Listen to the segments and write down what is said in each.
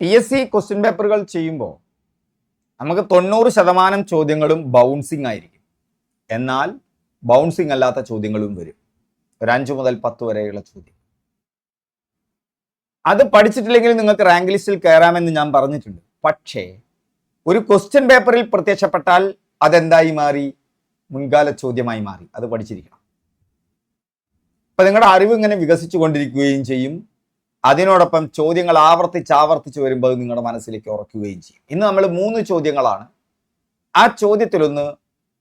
P S C question പേപ്പറുകൾ ചെയ്യുമ്പോൾ നമുക്ക് തൊണ്ണൂറ് ശതമാനം ചോദ്യങ്ങളും ബൗൺസിംഗ് ആയിരിക്കും. എന്നാൽ ബൗൺസിംഗ് അല്ലാത്ത ചോദ്യങ്ങളും വരും. ഒരു അഞ്ചു മുതൽ പത്ത് വരെയുള്ള ചോദ്യം. അത് പഠിച്ചിട്ടില്ലെങ്കിൽ നിങ്ങൾക്ക് റാങ്ക് ലിസ്റ്റിൽ കയറാമെന്ന് ഞാൻ പറഞ്ഞിട്ടുണ്ട്. പക്ഷേ ഒരു ക്വസ്റ്റ്യൻ പേപ്പറിൽ പ്രത്യക്ഷപ്പെട്ടാൽ അതെന്തായി മാറി? മുൻകാല ചോദ്യമായി മാറി. അത് പഠിച്ചിരിക്കണം. അപ്പൊ നിങ്ങളുടെ അറിവ് ഇങ്ങനെ വികസിച്ചു കൊണ്ടിരിക്കുകയും ചെയ്യും. അതിനോടൊപ്പം ചോദ്യങ്ങൾ ആവർത്തിച്ച് ആവർത്തിച്ച് വരുമ്പോൾ നിങ്ങളുടെ മനസ്സിലേക്ക് ഉറക്കുകയും ചെയ്യും. ഇന്ന് നമ്മൾ മൂന്ന് ചോദ്യങ്ങളാണ്. ആ ചോദ്യത്തിലൊന്ന്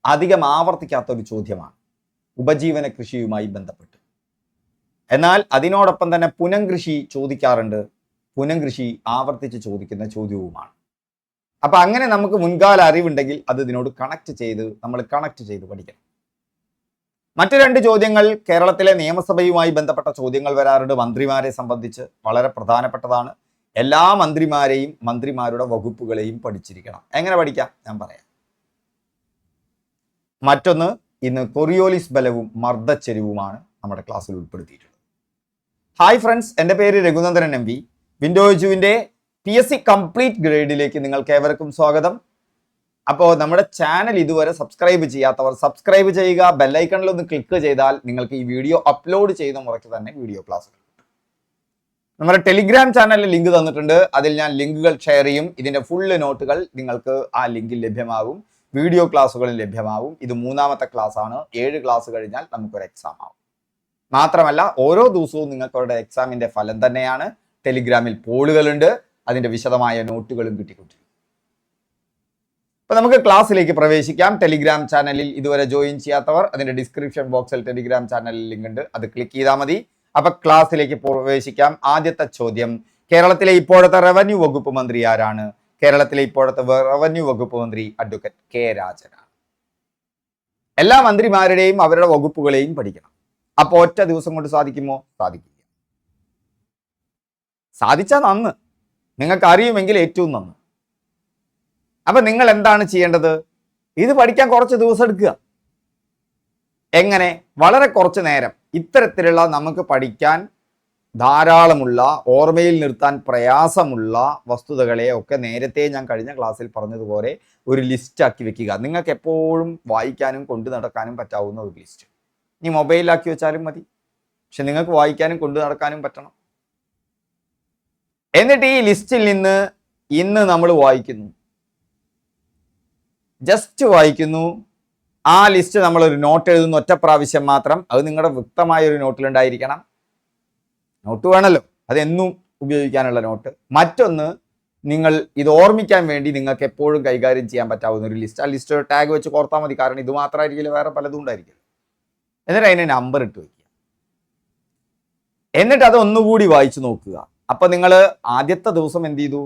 അധികം ആവർത്തിക്കാത്ത ഒരു ചോദ്യമാണ്. ഉപജീവന കൃഷിയുമായി ബന്ധപ്പെട്ട്. എന്നാൽ അതിനോടൊപ്പം തന്നെ പുനംകൃഷി ചോദിക്കാറുണ്ട്. പുനംകൃഷി ആവർത്തിച്ച് ചോദിക്കുന്ന ചോദ്യവുമാണ്. അപ്പൊ അങ്ങനെ നമുക്ക് മുൻകാല അറിവുണ്ടെങ്കിൽ അത് ഇതിനോട് കണക്ട് ചെയ്ത് നമ്മൾ കണക്ട് ചെയ്ത് പഠിക്കണം. മറ്റു രണ്ട് ചോദ്യങ്ങൾ കേരളത്തിലെ നിയമസഭയുമായി ബന്ധപ്പെട്ട ചോദ്യങ്ങൾ വരാറുണ്ട്. മന്ത്രിമാരെ സംബന്ധിച്ച് വളരെ പ്രധാനപ്പെട്ടതാണ്. എല്ലാ മന്ത്രിമാരെയും മന്ത്രിമാരുടെ വകുപ്പുകളെയും പഠിച്ചിരിക്കണം. എങ്ങനെ പഠിക്കാം? ഞാൻ പറയാം. മറ്റൊന്ന് ഇന്ന് കൊറിയോലിസ് ബലവും മർദ്ദച്ചെരിവുമാണ് നമ്മുടെ ക്ലാസ്സിൽ ഉൾപ്പെടുത്തിയിട്ടുള്ളത്. ഹായ് ഫ്രണ്ട്സ് എന്റെ പേര് രഘുനന്ദനൻ എം വി. വിൻഡോജുവിന്റെ പി എസ് സി കംപ്ലീറ്റ് ഗ്രേഡിലേക്ക് നിങ്ങൾക്ക് ഏവർക്കും സ്വാഗതം. അപ്പോൾ നമ്മുടെ ചാനൽ ഇതുവരെ സബ്സ്ക്രൈബ് ചെയ്യാത്തവർ സബ്സ്ക്രൈബ് ചെയ്യുക ബെല്ലൈക്കണിൽ ഒന്ന് ക്ലിക്ക് ചെയ്താൽ നിങ്ങൾക്ക് ഈ വീഡിയോ അപ്ലോഡ് ചെയ്ത മുറയ്ക്ക് തന്നെ വീഡിയോ ക്ലാസ്സുകൾ നമ്മുടെ ടെലിഗ്രാം ചാനലിൽ ലിങ്ക് തന്നിട്ടുണ്ട്. അതിൽ ഞാൻ ലിങ്കുകൾ ഷെയർ ചെയ്യും. ഇതിന്റെ ഫുള്ള് നോട്ടുകൾ നിങ്ങൾക്ക് ആ ലിങ്കിൽ ലഭ്യമാകും. വീഡിയോ ക്ലാസ്സുകളും ലഭ്യമാകും. ഇത് മൂന്നാമത്തെ ക്ലാസ് ആണ്. ഏഴ് ക്ലാസ് കഴിഞ്ഞാൽ നമുക്കൊരു എക്സാം ആവും. മാത്രമല്ല ഓരോ ദിവസവും നിങ്ങൾക്ക് അവരുടെ എക്സാമിന്റെ ഫലം തന്നെയാണ്. ടെലിഗ്രാമിൽ പോളുകളുണ്ട് അതിന്റെ വിശദമായ നോട്ടുകളും കിട്ടിക്കൊണ്ടിരിക്കും. അപ്പൊ നമുക്ക് ക്ലാസ്സിലേക്ക് പ്രവേശിക്കാം. ടെലിഗ്രാം ചാനലിൽ ഇതുവരെ ജോയിൻ ചെയ്യാത്തവർ അതിന്റെ ഡിസ്ക്രിപ്ഷൻ ബോക്സിൽ ടെലിഗ്രാം ചാനലിൽ ലിങ്ക് ഉണ്ട്. അത് ക്ലിക്ക് ചെയ്താൽ മതി. അപ്പോൾ ക്ലാസ്സിലേക്ക് പ്രവേശിക്കാം. ആദ്യത്തെ ചോദ്യം. കേരളത്തിലെ ഇപ്പോഴത്തെ റവന്യൂ വകുപ്പ് മന്ത്രി ആരാണ്? കേരളത്തിലെ ഇപ്പോഴത്തെ റവന്യൂ വകുപ്പ് മന്ത്രി അഡ്വക്കേറ്റ് കെ രാജനാണ്. എല്ലാ മന്ത്രിമാരുടെയും അവരുടെ വകുപ്പുകളെയും പഠിക്കണം. അപ്പോൾ ഒറ്റ ദിവസം കൊണ്ട് സാധിക്കുമോ? സാധിക്കില്ല. സാധിച്ചാൽ നന്ന്. നിങ്ങൾക്ക് അറിയുമെങ്കിൽ ഏറ്റവും നന്ന്. അപ്പൊ നിങ്ങൾ എന്താണ് ചെയ്യേണ്ടത്? ഇത് പഠിക്കാൻ കുറച്ച് ദിവസം എടുക്കുക. എങ്ങനെ? വളരെ കുറച്ച് നേരം. ഇത്തരത്തിലുള്ള നമുക്ക് പഠിക്കാൻ ധാരാളമുള്ള ഓർമ്മയിൽ നിർത്താൻ പ്രയാസമുള്ള വസ്തുതകളെ ഒക്കെ നേരത്തെ ഞാൻ കഴിഞ്ഞ ക്ലാസ്സിൽ പറഞ്ഞതുപോലെ ഒരു ലിസ്റ്റ് ആക്കി വെക്കുക. നിങ്ങൾക്ക് എപ്പോഴും വായിക്കാനും കൊണ്ടു നടക്കാനും പറ്റാവുന്ന ഒരു ലിസ്റ്റ്. ഇനി മൊബൈലിലാക്കി വെച്ചാലും മതി. പക്ഷെ നിങ്ങൾക്ക് വായിക്കാനും കൊണ്ടു നടക്കാനും പറ്റണം. എന്നിട്ട് ഈ ലിസ്റ്റിൽ നിന്ന് ഇന്ന് നമ്മൾ വായിക്കുന്നു. ജസ്റ്റ് വായിക്കുന്നു. ആ ലിസ്റ്റ് നമ്മൾ ഒരു നോട്ട് എഴുതുന്ന. ഒറ്റ പ്രാവശ്യം മാത്രം. അത് നിങ്ങളുടെ വ്യക്തമായ ഒരു നോട്ടിലുണ്ടായിരിക്കണം നോട്ട് വേണമല്ലോ അതെന്നും ഉപയോഗിക്കാനുള്ള നോട്ട് മറ്റൊന്ന് നിങ്ങൾ ഇത് ഓർമ്മിക്കാൻ വേണ്ടി നിങ്ങൾക്ക് എപ്പോഴും കൈകാര്യം ചെയ്യാൻ പറ്റാവുന്ന ഒരു ലിസ്റ്റ് ആ ലിസ്റ്റ് ടാഗ് വെച്ച് കോർത്താൽ മതി. കാരണം ഇത് മാത്രമായിരിക്കില്ല വേറെ പലതും ഉണ്ടായിരിക്കില്ല എന്നിട്ട് അതിന് നമ്പർ ഇട്ട് വയ്ക്കുക എന്നിട്ട് അത് ഒന്നുകൂടി വായിച്ചു നോക്കുക. അപ്പൊ നിങ്ങൾ ആദ്യത്തെ ദിവസം എന്ത് ചെയ്തു?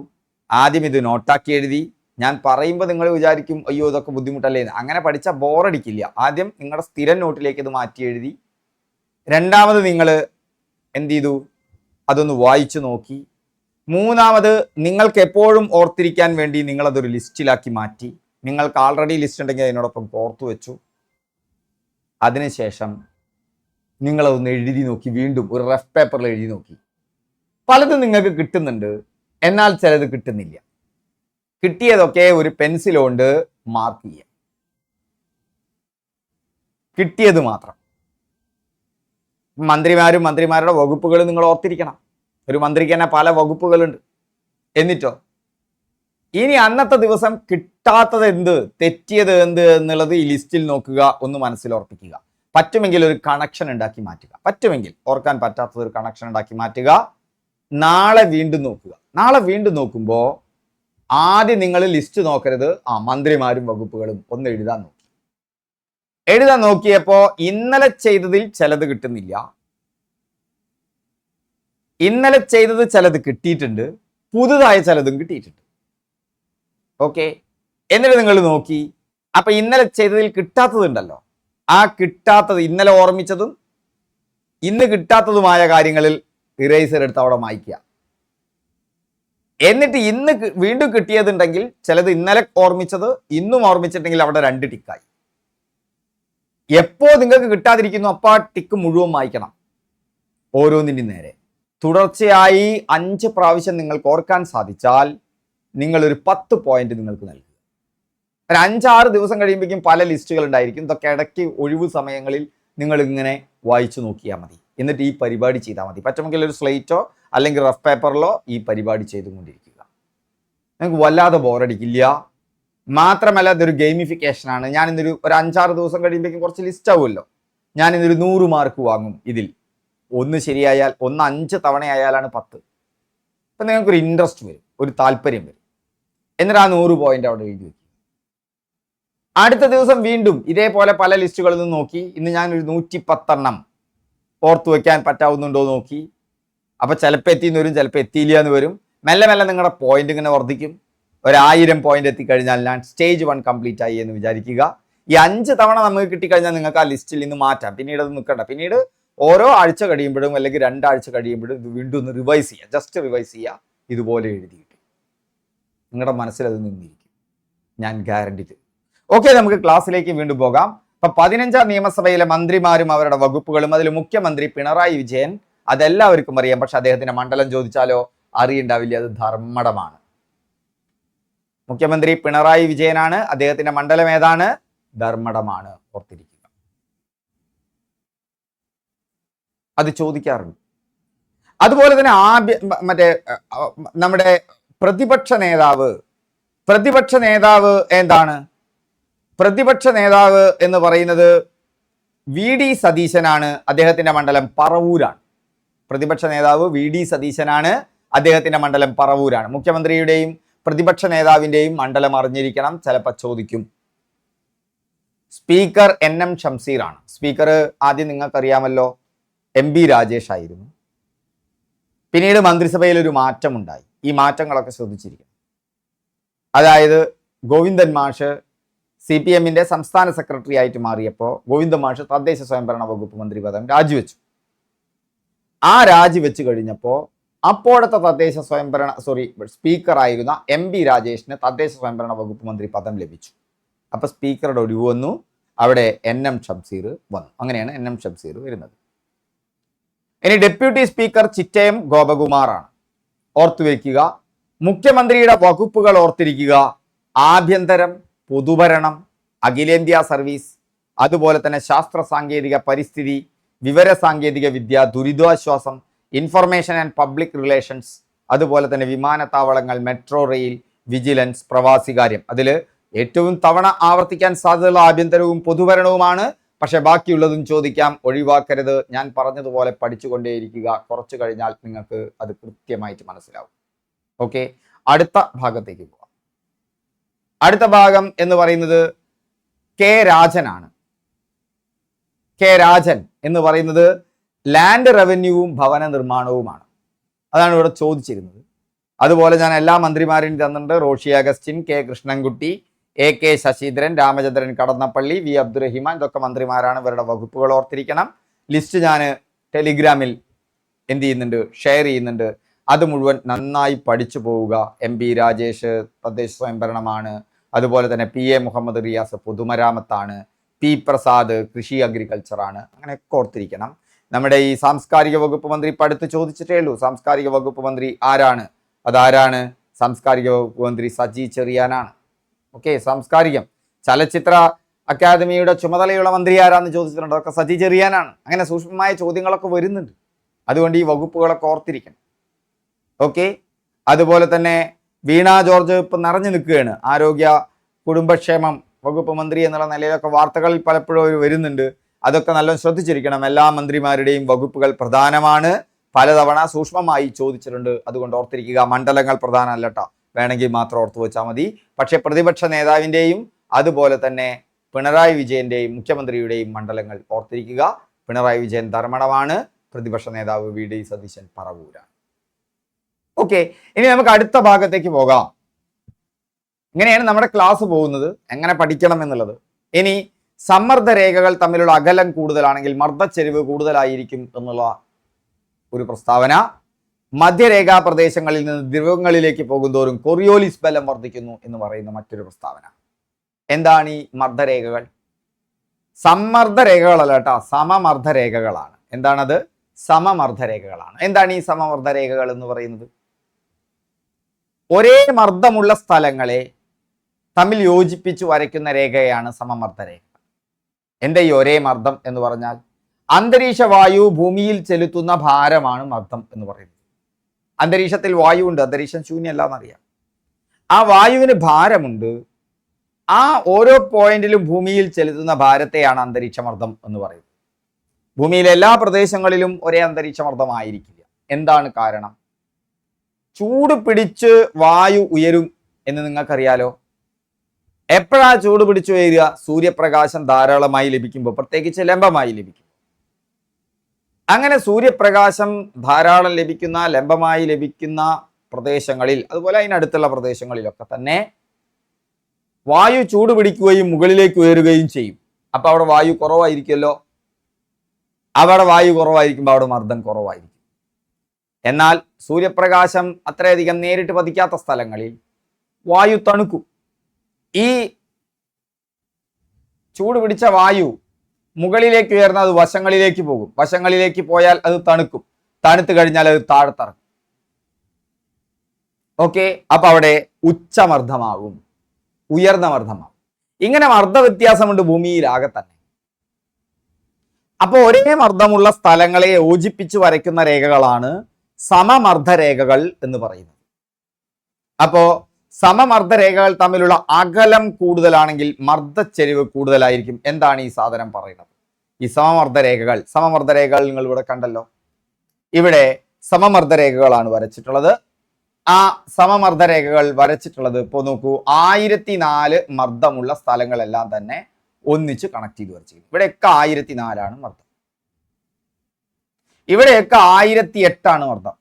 ആദ്യം ഇത് നോട്ടാക്കി എഴുതി. ഞാൻ പറയുമ്പോൾ നിങ്ങൾ വിചാരിക്കും അയ്യോ ഇതൊക്കെ ബുദ്ധിമുട്ടല്ലേ അങ്ങനെ പഠിച്ചാൽ ബോറടിക്കില്ല ആദ്യം നിങ്ങളുടെ സ്ഥിരം നോട്ടിലേക്ക് ഇത് മാറ്റി എഴുതി. രണ്ടാമത് നിങ്ങൾ എന്ത് ചെയ്തു? അതൊന്ന് വായിച്ചു നോക്കി. മൂന്നാമത് നിങ്ങൾക്ക് എപ്പോഴും ഓർത്തിരിക്കാൻ വേണ്ടി നിങ്ങളതൊരു ലിസ്റ്റിലാക്കി മാറ്റി. നിങ്ങൾക്ക് ആൾറെഡി ലിസ്റ്റ് ഉണ്ടെങ്കിൽ അതിനോടൊപ്പം ഓർത്തു വെച്ചു. അതിനുശേഷം നിങ്ങളതൊന്ന് എഴുതി നോക്കി വീണ്ടും ഒരു റഫ് പേപ്പറിൽ എഴുതി നോക്കി. പലതും നിങ്ങൾക്ക് കിട്ടുന്നുണ്ട്. എന്നാൽ ചിലത് കിട്ടുന്നില്ല. കിട്ടിയതൊക്കെ ഒരു പെൻസിൽ കൊണ്ട് മാർക്ക് ചെയ്യാം. കിട്ടിയത് മാത്രം. മന്ത്രിമാരും മന്ത്രിമാരുടെ വകുപ്പുകൾ നിങ്ങൾ ഓർത്തിരിക്കണം. ഒരു മന്ത്രിക്ക് തന്നെ പല വകുപ്പുകളുണ്ട്. എന്നിട്ടോ? ഇനി അന്നത്തെ ദിവസം കിട്ടാത്തത് എന്ത്? തെറ്റിയത് എന്ത് എന്നുള്ളത് ഈ ലിസ്റ്റിൽ നോക്കുക ഒന്ന് മനസ്സിൽ ഓർപ്പിക്കുക. പറ്റുമെങ്കിൽ ഒരു കണക്ഷൻ ഉണ്ടാക്കി മാറ്റുക. പറ്റുമെങ്കിൽ ഓർക്കാൻ പറ്റാത്തത് ഒരു കണക്ഷൻ ഉണ്ടാക്കി മാറ്റുക. നാളെ വീണ്ടും നോക്കുക. നാളെ വീണ്ടും നോക്കുമ്പോൾ ആദ്യം നിങ്ങൾ ലിസ്റ്റ് നോക്കരുത്. ആ മന്ത്രിമാരും വകുപ്പുകളും ഒന്ന് എഴുതാൻ നോക്കി. എഴുതാൻ നോക്കിയപ്പോ ഇന്നലെ ചെയ്തതിൽ ചിലത് കിട്ടുന്നില്ല. ഇന്നലെ ചെയ്തത് ചിലത് കിട്ടിയിട്ടുണ്ട്. പുതുതായ ചിലതും കിട്ടിയിട്ടുണ്ട്. ഓക്കെ? എന്നിട്ട് നിങ്ങൾ നോക്കി. അപ്പൊ ഇന്നലെ ചെയ്തതിൽ കിട്ടാത്തതുണ്ടല്ലോ ആ കിട്ടാത്തത് ഇന്നലെ ഓർമ്മിച്ചതും ഇന്ന് കിട്ടാത്തതുമായ കാര്യങ്ങളിൽ ഇറേസർ എടുത്ത് അവിടെ മായ്ക്കുക. എന്നിട്ട് ഇന്ന് വീണ്ടും കിട്ടിയതുണ്ടെങ്കിൽ ചിലത് ഇന്നലെ ഓർമ്മിച്ചത് ഇന്നും ഓർമ്മിച്ചിട്ടുണ്ടെങ്കിൽ അവിടെ രണ്ട് ടിക്കായി എപ്പോ നിങ്ങൾക്ക് കിട്ടാതിരിക്കുന്നു അപ്പൊ ആ ടിക്ക് മുഴുവൻ വായിക്കണം ഓരോന്നിന്റെ നേരെ. തുടർച്ചയായി അഞ്ച് പ്രാവശ്യം നിങ്ങൾക്ക് ഓർക്കാൻ സാധിച്ചാൽ നിങ്ങൾ ഒരു പത്ത് പോയിന്റ് നിങ്ങൾക്ക് നൽകുക. ഒരു അഞ്ചാറ് ദിവസം കഴിയുമ്പോഴേക്കും പല ലിസ്റ്റുകൾ ഉണ്ടായിരിക്കും. ഇതൊക്കെ ഇടയ്ക്ക് ഒഴിവ് സമയങ്ങളിൽ നിങ്ങൾ ഇങ്ങനെ വായിച്ചു നോക്കിയാൽ മതി. എന്നിട്ട് ഈ പരിപാടി ചെയ്താൽ മതി. പറ്റുമെങ്കിൽ ഒരു സ്ലേറ്റോ അല്ലെങ്കിൽ റഫ് പേപ്പറിലോ ഈ പരിപാടി ചെയ്തുകൊണ്ടിരിക്കുക. നിങ്ങൾക്ക് വല്ലാതെ ബോറടിക്കില്ല. മാത്രമല്ല ഇതൊരു ഗെയിമിഫിക്കേഷനാണ് ഞാൻ ഇന്നൊരു ഒരു അഞ്ചാറ് ദിവസം കഴിയുമ്പോഴേക്കും കുറച്ച് ലിസ്റ്റ് ആവുമല്ലോ. ഞാൻ ഇന്നൊരു നൂറ് മാർക്ക് വാങ്ങും ഇതിൽ. ഒന്ന് ശരിയായാൽ ഒന്ന് അഞ്ച് തവണയായാലാണ് പത്ത്. അപ്പം നിങ്ങൾക്കൊരു ഇൻട്രസ്റ്റ് വരും ഒരു താല്പര്യം വരും. എന്നിട്ട് ആ നൂറ് പോയിന്റ് അവിടെ എഴുതി വെക്കും അടുത്ത ദിവസം വീണ്ടും ഇതേപോലെ പല ലിസ്റ്റുകളിൽ നിന്ന് നോക്കി. ഇന്ന് ഞാൻ ഒരു നൂറ്റി പത്തെണ്ണം ഓർത്തു വെക്കാൻ പറ്റാവുന്നുണ്ടോ നോക്കി. അപ്പൊ ചിലപ്പോൾ എത്തിയെന്ന് വരും ചിലപ്പോൾ എത്തിയില്ല എന്ന് വരും. മെല്ലെ മെല്ലെ നിങ്ങളുടെ പോയിന്റ് ഇങ്ങനെ വർദ്ധിക്കും. ഒരായിരം പോയിന്റ് എത്തിക്കഴിഞ്ഞാൽ ഞാൻ സ്റ്റേജ് വൺ കംപ്ലീറ്റ് ആയി എന്ന് വിചാരിക്കുക. ഈ അഞ്ച് തവണ നമുക്ക് കിട്ടിക്കഴിഞ്ഞാൽ നിങ്ങൾക്ക് ആ ലിസ്റ്റിൽ നിന്ന് മാറ്റാം. പിന്നീട് അത് നിൽക്കണ്ട. പിന്നീട് ഓരോ ആഴ്ച കഴിയുമ്പോഴും അല്ലെങ്കിൽ രണ്ടാഴ്ച കഴിയുമ്പോഴും ഇത് വീണ്ടും ഒന്ന് റിവൈസ് ചെയ്യുക. ജസ്റ്റ് റിവൈസ് ചെയ്യുക. ഇതുപോലെ എഴുതിയിട്ട് നിങ്ങളുടെ മനസ്സിൽ അത് നിന്നിരിക്കും. ഞാൻ ഗ്യാരണ്ടി തരും ഓക്കെ നമുക്ക് ക്ലാസ്സിലേക്ക് വീണ്ടും പോകാം. അപ്പൊ പതിനഞ്ചാം നിയമസഭയിലെ മന്ത്രിമാരും അവരുടെ വകുപ്പുകളും അതിൽ മുഖ്യമന്ത്രി പിണറായി വിജയൻ അതെല്ലാവർക്കും അറിയാം. പക്ഷെ അദ്ദേഹത്തിന്റെ മണ്ഡലം ചോദിച്ചാലോ അറിയണ്ടാവില്ല. അത് ധർമ്മടമാണ്. മുഖ്യമന്ത്രി പിണറായി വിജയനാണ്. അദ്ദേഹത്തിന്റെ മണ്ഡലം ഏതാണ്? ധർമ്മടമാണ്. ഓർത്തിരിക്കുക. അത് ചോദിക്കാറുണ്ട്. അതുപോലെ തന്നെ ആഭ്യ മറ്റേ നമ്മുടെ പ്രതിപക്ഷ നേതാവ് പ്രതിപക്ഷ നേതാവ് എന്താണ്? പ്രതിപക്ഷ നേതാവ് എന്ന് പറയുന്നത് വി ഡി സതീശനാണ്. അദ്ദേഹത്തിന്റെ മണ്ഡലം പറവൂരാണ്. പ്രതിപക്ഷ നേതാവ് വി ഡി സതീശനാണ്. അദ്ദേഹത്തിന്റെ മണ്ഡലം പറവൂരാണ്. മുഖ്യമന്ത്രിയുടെയും പ്രതിപക്ഷ നേതാവിന്റെയും മണ്ഡലം അറിഞ്ഞിരിക്കണം. ചിലപ്പോൾ ചോദിക്കും. സ്പീക്കർ എൻ എം ഷംസീറാണ് സ്പീക്കർ ആദ്യം നിങ്ങൾക്കറിയാമല്ലോ എം ബി രാജേഷ് ആയിരുന്നു. പിന്നീട് മന്ത്രിസഭയിൽ ഒരു മാറ്റമുണ്ടായി. ഈ മാറ്റങ്ങളൊക്കെ ശ്രദ്ധിച്ചിരിക്കണം. അതായത് ഗോവിന്ദൻ മാഷ് സി പി സംസ്ഥാന സെക്രട്ടറി ആയിട്ട് മാറിയപ്പോൾ ഗോവിന്ദൻ മാഷ് തദ്ദേശ സ്വയംഭരണ വകുപ്പ് മന്ത്രി പദം രാജിവെച്ചു. ആ രാജി വെച്ച് കഴിഞ്ഞപ്പോൾ അപ്പോഴത്തെ തദ്ദേശ സ്വയംഭരണ സോറി സ്പീക്കർ ആയിരുന്ന എം ബി രാജേഷിന് തദ്ദേശ സ്വയംഭരണ വകുപ്പ് മന്ത്രി പദം ലഭിച്ചു. അപ്പൊ സ്പീക്കറുടെ ഒഴിവ് വന്നു. അവിടെ എൻ എം ഷംസീർ വന്നു. അങ്ങനെയാണ് എൻ എം ഷംസീർ വരുന്നത്. ഇനി ഡെപ്യൂട്ടി സ്പീക്കർ ചിറ്റയം ഗോപകുമാറാണ്. ഓർത്തുവെക്കുക മുഖ്യമന്ത്രിയുടെ വകുപ്പുകൾ ഓർത്തിരിക്കുക. ആഭ്യന്തരം പൊതുഭരണം അഖിലേന്ത്യാ സർവീസ് അതുപോലെ തന്നെ ശാസ്ത്ര സാങ്കേതിക പരിസ്ഥിതി വിവര സാങ്കേതിക വിദ്യ ദുരിതാശ്വാസം ഇൻഫർമേഷൻ ആൻഡ് പബ്ലിക് റിലേഷൻസ് അതുപോലെ തന്നെ വിമാനത്താവളങ്ങൾ മെട്രോ റെയിൽ വിജിലൻസ് പ്രവാസികാര്യം. അതിൽ ഏറ്റവും തവണ ആവർത്തിക്കാൻ സാധ്യതയുള്ള ആഭ്യന്തരവും പൊതുഭരണവുമാണ്. പക്ഷെ ബാക്കിയുള്ളതും ചോദിക്കാം ഒഴിവാക്കരുത്. ഞാൻ പറഞ്ഞതുപോലെ പഠിച്ചുകൊണ്ടേയിരിക്കുക. കുറച്ചു കഴിഞ്ഞാൽ നിങ്ങൾക്ക് അത് കൃത്യമായിട്ട് മനസ്സിലാവും. ഓക്കെ അടുത്ത ഭാഗത്തേക്ക് പോവാം. അടുത്ത ഭാഗം എന്ന് പറയുന്നത് കെ രാജനാണ്. കെ രാജൻ എന്ന് പറയുന്നത് ലാൻഡ് റവന്യൂവും ഭവന നിർമ്മാണവുമാണ്. അതാണ് ഇവിടെ ചോദിച്ചിരുന്നത്. അതുപോലെ ഞാൻ എല്ലാ മന്ത്രിമാരെയും തന്നിട്ടുണ്ട്. Roshi Augustine K Krishnankutty A K Saseendran Ramachandran Kadannappally V Abdurahiman ഇതൊക്കെ മന്ത്രിമാരാണ്. ഇവരുടെ വകുപ്പുകൾ ഓർത്തിരിക്കണം. ലിസ്റ്റ് ഞാൻ ടെലിഗ്രാമിൽ എന്ത് ചെയ്യുന്നുണ്ട്? ഷെയർ ചെയ്യുന്നുണ്ട്. അത് മുഴുവൻ നന്നായി പഠിച്ചു പോവുക. എം പി രാജേഷ് തദ്ദേശ സ്വയംഭരണമാണ്. അതുപോലെ തന്നെ പി എ മുഹമ്മദ് റിയാസ് പൊതുമരാമത്താണ്. പി പ്രസാദ് കൃഷി അഗ്രികൾച്ചറാണ്. അങ്ങനെ ഓർത്തിരിക്കണം. നമ്മുടെ ഈ സാംസ്കാരിക വകുപ്പ് മന്ത്രി ഇപ്പം അടുത്ത് ചോദിച്ചിട്ടേ ഉള്ളൂ സാംസ്കാരിക വകുപ്പ് മന്ത്രി ആരാണ്? അതാരാണ്? സാംസ്കാരിക വകുപ്പ് മന്ത്രി സജി ചെറിയാനാണ്. ഓക്കെ സാംസ്കാരികം. ചലച്ചിത്ര അക്കാദമിയുടെ ചുമതലയുള്ള മന്ത്രി ആരാന്ന് ചോദിച്ചിട്ടുണ്ട്. അതൊക്കെ സജി ചെറിയാനാണ്. അങ്ങനെ സൂക്ഷ്മമായ ചോദ്യങ്ങളൊക്കെ വരുന്നുണ്ട്. അതുകൊണ്ട് ഈ വകുപ്പുകളൊക്കെ ഓർത്തിരിക്കണം. ഓക്കെ അതുപോലെ തന്നെ വീണ ജോർജ് ഇപ്പം നിറഞ്ഞു നിൽക്കുകയാണ്. ആരോഗ്യ കുടുംബക്ഷേമം വകുപ്പ് മന്ത്രി എന്നുള്ള നിലയിലൊക്കെ വാർത്തകളിൽ പലപ്പോഴും വരുന്നുണ്ട്. അതൊക്കെ നല്ലോണം ശ്രദ്ധിച്ചിരിക്കണം. എല്ലാ മന്ത്രിമാരുടെയും വകുപ്പുകൾ പ്രധാനമാണ്. പലതവണ സൂക്ഷ്മമായി ചോദിച്ചിട്ടുണ്ട്. അതുകൊണ്ട് ഓർത്തിരിക്കുക മണ്ഡലങ്ങൾ പ്രധാനമല്ല കേട്ടോ വേണമെങ്കിൽ മാത്രം ഓർത്തു വെച്ചാൽ മതി. പക്ഷേ പ്രതിപക്ഷ നേതാവിന്റെയും അതുപോലെ തന്നെ പിണറായി വിജയന്റെയും മുഖ്യമന്ത്രിയുടെയും മണ്ഡലങ്ങൾ ഓർത്തിരിക്കുക. പിണറായി വിജയൻ ധർമ്മടമാണ്. പ്രതിപക്ഷ നേതാവ് വി. ഡി. സതീശൻ പറവൂരാണ്. ഓക്കെ. ഇനി നമുക്ക് അടുത്ത ഭാഗത്തേക്ക് പോകാം. ഇങ്ങനെയാണ് നമ്മുടെ ക്ലാസ് പോകുന്നത്. എങ്ങനെ പഠിക്കണം എന്നുള്ളത്. ഇനി സമ്മർദ്ദ രേഖകൾ തമ്മിലുള്ള അകലം കൂടുതലാണെങ്കിൽ മർദ്ദച്ചെരിവ് കൂടുതലായിരിക്കും എന്നുള്ള ഒരു പ്രസ്താവന. മധ്യരേഖാ പ്രദേശങ്ങളിൽ നിന്ന് ദ്രവങ്ങളിലേക്ക് പോകുന്തോറും കൊറിയോലിസ് ബലം വർദ്ധിക്കുന്നു എന്ന് പറയുന്ന മറ്റൊരു പ്രസ്താവന. എന്താണ് ഈ മർദ്ദരേഖകൾ? സമ്മർദ്ദ രേഖകളല്ല കേട്ടോ സമമർദ്ദ രേഖകളാണ്. എന്താണത്? സമമർദ്ദ രേഖകളാണ്. എന്താണ് ഈ സമമർദ്ദ രേഖകൾ എന്ന് പറയുന്നത്? ഒരേ മർദ്ദമുള്ള സ്ഥലങ്ങളെ തമ്മിൽ യോജിപ്പിച്ച് വരയ്ക്കുന്ന രേഖയാണ് സമമർദ്ദരേഖ. എന്റെ ഈ ഒരേ മർദ്ദം എന്ന് പറഞ്ഞാൽ അന്തരീക്ഷ വായു ഭൂമിയിൽ ചെലുത്തുന്ന ഭാരമാണ് മർദ്ദം എന്ന് പറയുന്നത്. അന്തരീക്ഷത്തിൽ വായു ഉണ്ട് അന്തരീക്ഷം ശൂന്യമല്ല എന്നറിയാം ആ വായുവിന് ഭാരമുണ്ട്. ആ ഓരോ പോയിന്റിലും ഭൂമിയിൽ ചെലുത്തുന്ന ഭാരത്തെയാണ് അന്തരീക്ഷമർദ്ദം എന്ന് പറയുന്നത്. ഭൂമിയിലെ എല്ലാ പ്രദേശങ്ങളിലും ഒരേ അന്തരീക്ഷമർദ്ദമായിരിക്കില്ല എന്താണ് കാരണം? ചൂട് പിടിച്ച് വായു ഉയരും എന്ന് നിങ്ങൾക്കറിയാലോ? എപ്പോഴാ ചൂട് പിടിച്ചു വരിക? സൂര്യപ്രകാശം ധാരാളമായി ലഭിക്കുമ്പോൾ പ്രത്യേകിച്ച് ലംബമായി ലഭിക്കും. അങ്ങനെ സൂര്യപ്രകാശം ധാരാളം ലഭിക്കുന്ന ലംബമായി ലഭിക്കുന്ന പ്രദേശങ്ങളിൽ അതുപോലെ അതിനടുത്തുള്ള പ്രദേശങ്ങളിലൊക്കെ തന്നെ വായു ചൂട് പിടിക്കുകയും മുകളിലേക്ക് ഉയരുകയും ചെയ്യും. അപ്പൊ അവിടെ വായു കുറവായിരിക്കുമല്ലോ? അവിടെ വായു കുറവായിരിക്കുമ്പോൾ അവിടെ മർദ്ദം കുറവായിരിക്കും. എന്നാൽ സൂര്യപ്രകാശം അത്രയധികം നേരിട്ട് പതിക്കാത്ത സ്ഥലങ്ങളിൽ വായു തണുക്കും. ഈ ചൂട് പിടിച്ച വായു മുകളിലേക്ക് ഉയർന്ന അത് വശങ്ങളിലേക്ക് പോകും. വശങ്ങളിലേക്ക് പോയാൽ അത് തണുക്കും. തണുത്ത് കഴിഞ്ഞാൽ അത് താഴത്തിറങ്ങും. ഓക്കെ? അപ്പൊ അവിടെ ഉച്ചമർദ്ദമാകും. ഉയർന്ന മർദ്ദമാകും. ഇങ്ങനെ മർദ്ദ വ്യത്യാസമുണ്ട് ഭൂമിയിലാകെ തന്നെ. അപ്പോൾ ഒരേ മർദ്ദമുള്ള സ്ഥലങ്ങളെ യോജിപ്പിച്ച് വരയ്ക്കുന്ന രേഖകളാണ് സമമർദ്ദ രേഖകൾ എന്ന് പറയുന്നത്. അപ്പോ സമമർദ്ദ രേഖകൾ തമ്മിലുള്ള അകലം കൂടുതലാണെങ്കിൽ മർദ്ദച്ചെരിവ് കൂടുതലായിരിക്കും. എന്താണ് ഈ സാധനം പറയുന്നത്? ഈ സമമർദ്ദരേഖകൾ സമമർദ്ദരേഖകൾ സമമർദ്ദ രേഖകൾ നിങ്ങൾ ഇവിടെ കണ്ടല്ലോ. ഇവിടെ സമമർദ്ദരേഖകളാണ് വരച്ചിട്ടുള്ളത്. ആ സമമർദ്ദരേഖകൾ വരച്ചിട്ടുള്ളത് ഇപ്പോൾ നോക്കൂ ആയിരത്തി നാല് മർദ്ദമുള്ള സ്ഥലങ്ങളെല്ലാം തന്നെ ഒന്നിച്ച് കണക്ട് ചെയ്ത് വരച്ചിരിക്കും ഇവിടെയൊക്കെ ആയിരത്തി നാലാണ് മർദ്ദം. ഇവിടെയൊക്കെ ആയിരത്തി എട്ടാണ് മർദ്ദം.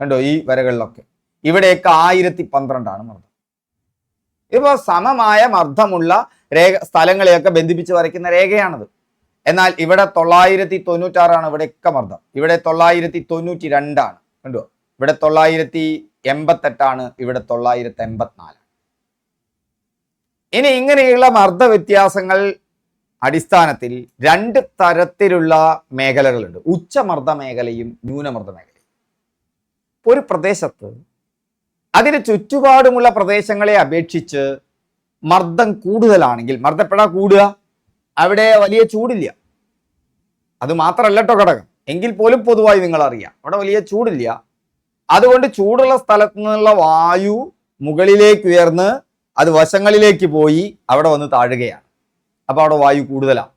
കണ്ടോ ഈ വരകളിലൊക്കെ? ഇവിടെയൊക്കെ ആയിരത്തി പന്ത്രണ്ടാണ് മർദ്ദം. ഇപ്പോൾ സമമായ മർദ്ദമുള്ള രേഖ സ്ഥലങ്ങളെയൊക്കെ ബന്ധിപ്പിച്ച് വരയ്ക്കുന്ന രേഖയാണത്. എന്നാൽ ഇവിടെ തൊള്ളായിരത്തി തൊണ്ണൂറ്റാറാണ് ഇവിടെയൊക്കെ മർദ്ദം. ഇവിടെ തൊള്ളായിരത്തി തൊണ്ണൂറ്റി രണ്ടാണ് കണ്ടോ? ഇവിടെ തൊള്ളായിരത്തി എൺപത്തെട്ടാണ് ഇവിടെ തൊള്ളായിരത്തി എൺപത്തിനാല് ഇനി ഇങ്ങനെയുള്ള മർദ്ദ വ്യത്യാസങ്ങൾ അടിസ്ഥാനത്തിൽ രണ്ട് തരത്തിലുള്ള മേഖലകളുണ്ട്. ഉച്ചമർദ്ദ മേഖലയും ന്യൂനമർദ്ദ മേഖലയും. ഒരു പ്രദേശത്ത് അതിന് ചുറ്റുപാടുമുള്ള പ്രദേശങ്ങളെ അപേക്ഷിച്ച് മർദ്ദം കൂടുതലാണെങ്കിൽ മർദ്ദപ്പെടാ കൂടുക. അവിടെ വലിയ ചൂടില്ല. അത് മാത്രമല്ല കേട്ടോ ഘടകം. എങ്കിൽ പോലും പൊതുവായി നിങ്ങൾ അറിയാം അവിടെ വലിയ ചൂടില്ല. അതുകൊണ്ട് ചൂടുള്ള സ്ഥലത്ത് നിന്നുള്ള വായു മുകളിലേക്ക് ഉയർന്ന് അത് വശങ്ങളിലേക്ക് പോയി അവിടെ വന്ന് താഴുകയാണ്. അപ്പോൾ അവിടെ വായു കൂടുതലാണ്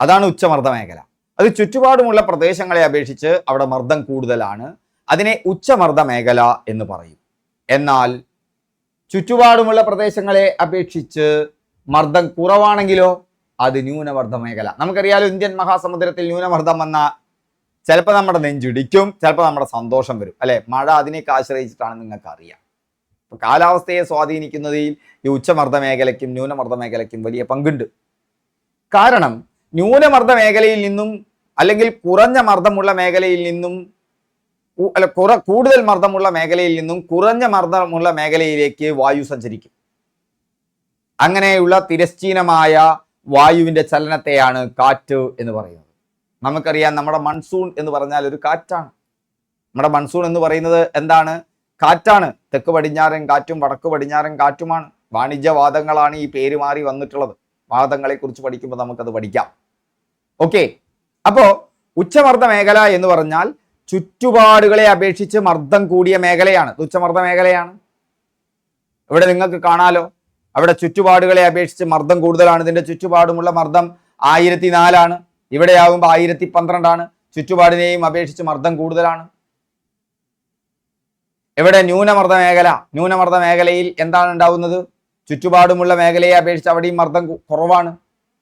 അതാണ് ഉച്ചമർദ്ദ മേഖല അത് ചുറ്റുപാടുമുള്ള പ്രദേശങ്ങളെ അപേക്ഷിച്ച് അവിടെ മർദ്ദം കൂടുതലാണ്. അതിനെ ഉച്ചമർദ്ദ മേഖല എന്ന് പറയും. എന്നാൽ ചുറ്റുപാടുമുള്ള പ്രദേശങ്ങളെ അപേക്ഷിച്ച് മർദ്ദം കുറവാണെങ്കിലോ അത് ന്യൂനമർദ്ദ മേഖല. നമുക്കറിയാലോ ഇന്ത്യൻ മഹാസമുദ്രത്തിൽ ന്യൂനമർദ്ദം വന്ന ചിലപ്പോൾ നമ്മുടെ നെഞ്ചിടിക്കും ചിലപ്പോൾ നമ്മുടെ സന്തോഷം വരും. അല്ലെ? മഴ അതിനേക്ക് ആശ്രയിച്ചിട്ടാണ് നിങ്ങൾക്ക് അറിയാം അപ്പൊ കാലാവസ്ഥയെ സ്വാധീനിക്കുന്നതിൽ ഈ ഉച്ചമർദ്ദ മേഖലയ്ക്കും ന്യൂനമർദ്ദ മേഖലയ്ക്കും വലിയ പങ്കുണ്ട്. കാരണം ന്യൂനമർദ്ദ മേഖലയിൽ നിന്നും അല്ലെങ്കിൽ കുറഞ്ഞ മർദ്ദമുള്ള മേഖലയിൽ നിന്നും അല്ല കുറ കൂടുതൽ മർദ്ദമുള്ള മേഖലയിൽ നിന്നും കുറഞ്ഞ മർദ്ദമുള്ള മേഖലയിലേക്ക് വായു സഞ്ചരിക്കും. അങ്ങനെയുള്ള തിരശ്ചീനമായ വായുവിന്റെ ചലനത്തെയാണ് കാറ്റ് എന്ന് പറയുന്നത്. നമുക്കറിയാം നമ്മുടെ മൺസൂൺ എന്ന് പറഞ്ഞാൽ ഒരു കാറ്റാണ്. നമ്മുടെ മൺസൂൺ എന്ന് പറയുന്നത് എന്താണ്? കാറ്റാണ്. തെക്ക് പടിഞ്ഞാറൻ കാറ്റും വടക്ക് പടിഞ്ഞാറൻ കാറ്റുമാണ്. വാണിജ്യവാദങ്ങളാണ് ഈ പേര് മാറി വന്നിട്ടുള്ളത്. വാദങ്ങളെ കുറിച്ച് പഠിക്കുമ്പോൾ നമുക്കത് പഠിക്കാം. ഓക്കെ അപ്പോൾ ഉച്ചമർദ്ദ മേഖല എന്ന് പറഞ്ഞാൽ ചുറ്റുപാടുകളെ അപേക്ഷിച്ച് മർദ്ദം കൂടിയ മേഖലയാണ്. തുച്ഛമർദ്ദ മേഖലയാണ്. ഇവിടെ നിങ്ങൾക്ക് കാണാലോ. അവിടെ ചുറ്റുപാടുകളെ അപേക്ഷിച്ച് മർദ്ദം കൂടുതലാണ്. ഇതിന്റെ ചുറ്റുപാടുമുള്ള മർദ്ദം ആയിരത്തി നാലാണ് ഇവിടെ ആകുമ്പോൾ ആയിരത്തി പന്ത്രണ്ടാണ് ചുറ്റുപാടിനെയും അപേക്ഷിച്ച് മർദ്ദം കൂടുതലാണ്. ഇവിടെ ന്യൂനമർദ്ദ മേഖല. ന്യൂനമർദ്ദ മേഖലയിൽ എന്താണ് ഉണ്ടാവുന്നത്? ചുറ്റുപാടുമുള്ള മേഖലയെ അപേക്ഷിച്ച് അവിടെയും മർദ്ദം കുറവാണ്.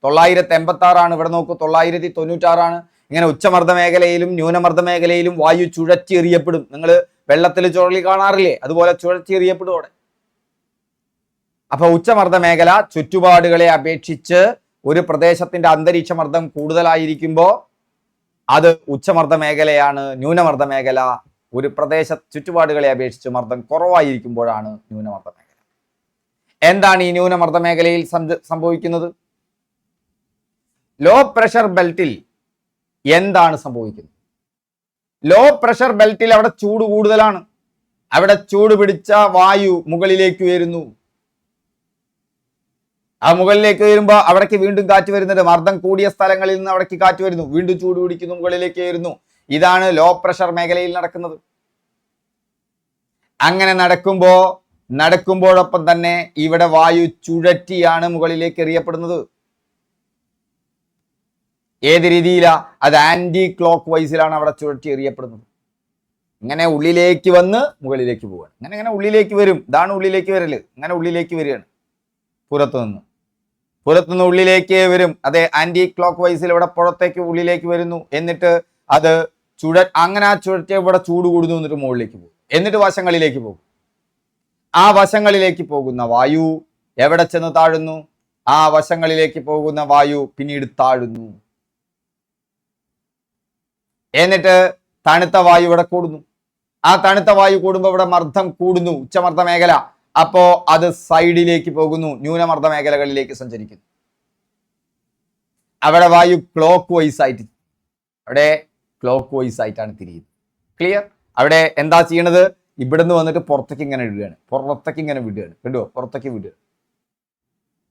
തൊള്ളായിരത്തി എൺപത്തി ആറാണ് ഇവിടെ നോക്കൂ തൊള്ളായിരത്തി തൊണ്ണൂറ്റാറാണ് ഇങ്ങനെ ഉച്ചമർദ്ദ മേഖലയിലും ന്യൂനമർദ്ദ മേഖലയിലും വായു ചുഴറ്റി എറിയപ്പെടും നിങ്ങൾ വെള്ളത്തിൽ ചുഴലി കാണാറില്ലേ? അതുപോലെ ചുഴറ്റി എറിയപ്പെടും അവിടെ അപ്പൊ ഉച്ചമർദ്ദ മേഖല ചുറ്റുപാടുകളെ അപേക്ഷിച്ച് ഒരു പ്രദേശത്തിന്റെ അന്തരീക്ഷ മർദ്ദം കൂടുതലായിരിക്കുമ്പോൾ അത് ഉച്ചമർദ്ദ മേഖലയാണ് ന്യൂനമർദ്ദ മേഖല ഒരു പ്രദേശ ചുറ്റുപാടുകളെ അപേക്ഷിച്ച് മർദ്ദം കുറവായിരിക്കുമ്പോഴാണ് ന്യൂനമർദ്ദ മേഖല എന്താണ് ഈ ന്യൂനമർദ്ദ മേഖലയിൽ സംഭവിക്കുന്നത്? ലോ പ്രഷർ ബെൽറ്റിൽ എന്താണ് സംഭവിക്കുന്നത്? ലോ പ്രഷർ ബെൽറ്റിൽ അവിടെ ചൂട് കൂടുതലാണ്. അവിടെ ചൂട് പിടിച്ച വായു മുകളിലേക്ക് ഉയരുന്നു. ആ മുകളിലേക്ക് വരുമ്പോൾ അവിടേക്ക് വീണ്ടും കാറ്റ് വരുന്നുണ്ട്. മർദ്ദം കൂടിയ സ്ഥലങ്ങളിൽ നിന്ന് അവിടേക്ക് കാറ്റ് വരുന്നു. വീണ്ടും ചൂട് പിടിക്കുന്നു മുകളിലേക്ക് വരുന്നു ഇതാണ് ലോ പ്രഷർ മേഖലയിൽ നടക്കുന്നത്. അങ്ങനെ നടക്കുമ്പോ നടക്കുമ്പോഴൊപ്പം തന്നെ ഇവിടെ വായു ചുഴറ്റിയാണ് മുകളിലേക്ക് എറിയപ്പെടുന്നത്. ഏത് രീതിയിലാണ് അത് ആന്റി ക്ലോക്ക് വൈസിലാണ് അവിടെ ചുഴറ്റി എറിയപ്പെടുന്നത്. ഇങ്ങനെ ഉള്ളിലേക്ക് വന്ന് മുകളിലേക്ക് പോവാണ് അങ്ങനെ ഇങ്ങനെ ഉള്ളിലേക്ക് വരും. ഇതാണ് ഉള്ളിലേക്ക് വരൽ. ഇങ്ങനെ ഉള്ളിലേക്ക് വരികയാണ്. പുറത്തു നിന്ന്. പുറത്തുനിന്ന് ഉള്ളിലേക്ക് വരും. അതെ ആന്റി ക്ലോക്ക് വൈസിൽ ഇവിടെ പുറത്തേക്ക് ഉള്ളിലേക്ക് വരുന്നു. എന്നിട്ട് അത് ചുഴ അങ്ങനെ ആ ചുഴറ്റി ഇവിടെ ചൂട് കൂടുന്നു. എന്നിട്ട് മുകളിലേക്ക് പോകും. എന്നിട്ട് വശങ്ങളിലേക്ക് പോകും. ആ വശങ്ങളിലേക്ക് പോകുന്ന വായു എവിടെ ചെന്ന് താഴുന്നു? ആ വശങ്ങളിലേക്ക് പോകുന്ന വായു പിന്നീട് താഴുന്നു. എന്നിട്ട് തണുത്ത വായു ഇവിടെ കൂടുന്നു. ആ തണുത്ത വായു കൂടുമ്പോൾ ഇവിടെ മർദ്ദം കൂടുന്നു ഉച്ചമർദ്ദ മേഖല. അപ്പോ അത് സൈഡിലേക്ക് പോകുന്നു ന്യൂനമർദ്ദ മേഖലകളിലേക്ക് സഞ്ചരിക്കുന്നു. അവിടെ വായു ക്ലോക്ക് വൈസ് ആയിട്ട് അവിടെ ക്ലോക്ക് വൈസ് ആയിട്ടാണ് തിരിയുന്നത്. ക്ലിയർ അവിടെ എന്താ ചെയ്യണത്? ഇവിടുന്ന് വന്നിട്ട് പുറത്തേക്ക് ഇങ്ങനെ വിടുകയാണ് പുറത്തേക്ക് ഇങ്ങനെ വിടുകയാണ്. കണ്ടുവോ പുറത്തേക്ക് വിടുക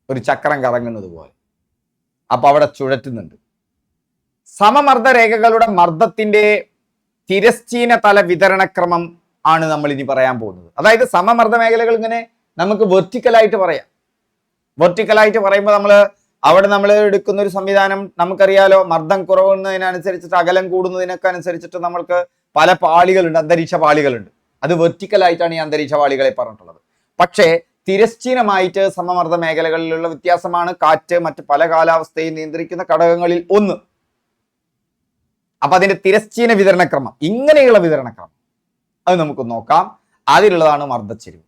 ഒരു ചക്രം കറങ്ങുന്നത് പോലെ. അപ്പൊ അവിടെ ചുഴറ്റുന്നുണ്ട്. സമമർദ്ദ രേഖകളുടെ മർദ്ദത്തിന്റെ തിരശ്ചീന തല വിതരണക്രമം ആണ് നമ്മൾ ഇനി പറയാൻ പോകുന്നത്. അതായത് സമമർദ്ദ മേഖലകൾ ഇങ്ങനെ നമുക്ക് വെർട്ടിക്കലായിട്ട് പറയാം. വെർട്ടിക്കലായിട്ട് പറയുമ്പോൾ നമ്മൾ അവിടെ നമ്മൾ എടുക്കുന്ന ഒരു സംവിധാനം നമുക്കറിയാലോ മർദ്ദം കുറവുന്നതിനനുസരിച്ചിട്ട് അകലം കൂടുന്നതിനൊക്കെ അനുസരിച്ചിട്ട് നമ്മൾക്ക് പല പാളികളുണ്ട് അന്തരീക്ഷ പാളികളുണ്ട്. അത് വെർട്ടിക്കലായിട്ടാണ് ഈ അന്തരീക്ഷ പാളികളെ പറഞ്ഞിട്ടുള്ളത്. പക്ഷേ തിരശ്ചീനമായിട്ട് സമമർദ്ദ മേഖലകളിലുള്ള വ്യത്യാസമാണ് കാറ്റ് മറ്റ് പല കാലാവസ്ഥയും നിയന്ത്രിക്കുന്ന ഘടകങ്ങളിൽ ഒന്ന്. അപ്പൊ അതിന്റെ തിരശ്ചീന വിതരണക്രമം ഇങ്ങനെയുള്ള വിതരണക്രമം. അത് നമുക്ക് നോക്കാം. അതിലുള്ളതാണ് മർദ്ദച്ചെരിവ്.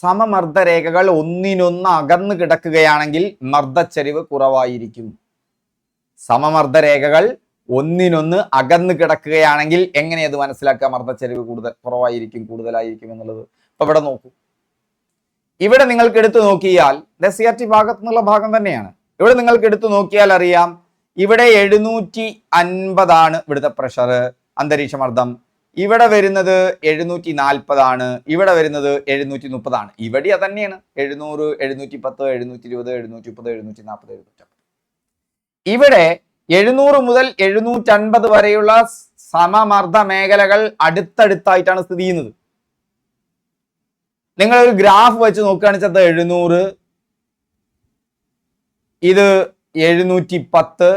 സമമർദ്ദരേഖകൾ ഒന്നിനൊന്ന് അകന്നു കിടക്കുകയാണെങ്കിൽ മർദ്ദച്ചെരിവ് കുറവായിരിക്കും. സമമർദ്ദരേഖകൾ ഒന്നിനൊന്ന് അകന്നു കിടക്കുകയാണെങ്കിൽ എങ്ങനെ അത് മനസ്സിലാക്കുക? മർദ്ദച്ചെരിവ് കൂടുതൽ കുറവായിരിക്കും കൂടുതലായിരിക്കും എന്നുള്ളത്. ഇപ്പൊ ഇവിടെ നോക്കൂ. ഇവിടെ നിങ്ങൾക്ക് എടുത്തു നോക്കിയാൽ ടി ഭാഗത്തു നിന്നുള്ള ഭാഗം തന്നെയാണ്. ഇവിടെ നിങ്ങൾക്ക് എടുത്തു നോക്കിയാൽ അറിയാം ഇവിടെ എഴുന്നൂറ്റി അൻപതാണ് ഇവിടുത്തെ പ്രഷർ അന്തരീക്ഷമർദ്ദം. ഇവിടെ വരുന്നത് എഴുന്നൂറ്റി നാൽപ്പതാണ് ഇവിടെ വരുന്നത് എഴുന്നൂറ്റി മുപ്പതാണ് ഇവിടെ തന്നെയാണ് എഴുന്നൂറ് എഴുന്നൂറ്റി പത്ത് എഴുന്നൂറ്റി ഇരുപത് എഴുന്നൂറ്റി മുപ്പത് എഴുന്നൂറ്റി നാൽപ്പത് എഴുന്നൂറ്റി ഇവിടെ എഴുന്നൂറ് മുതൽ എഴുന്നൂറ്റി അൻപത് വരെയുള്ള സമമർദ്ദ മേഖലകൾ അടുത്തടുത്തായിട്ടാണ് സ്ഥിതി ചെയ്യുന്നത്. നിങ്ങൾ ഒരു ഗ്രാഫ് വെച്ച് നോക്കുകയാണെന്ന് വെച്ചാൽ എഴുന്നൂറ് ഇത് എഴുന്നൂറ്റി പത്ത്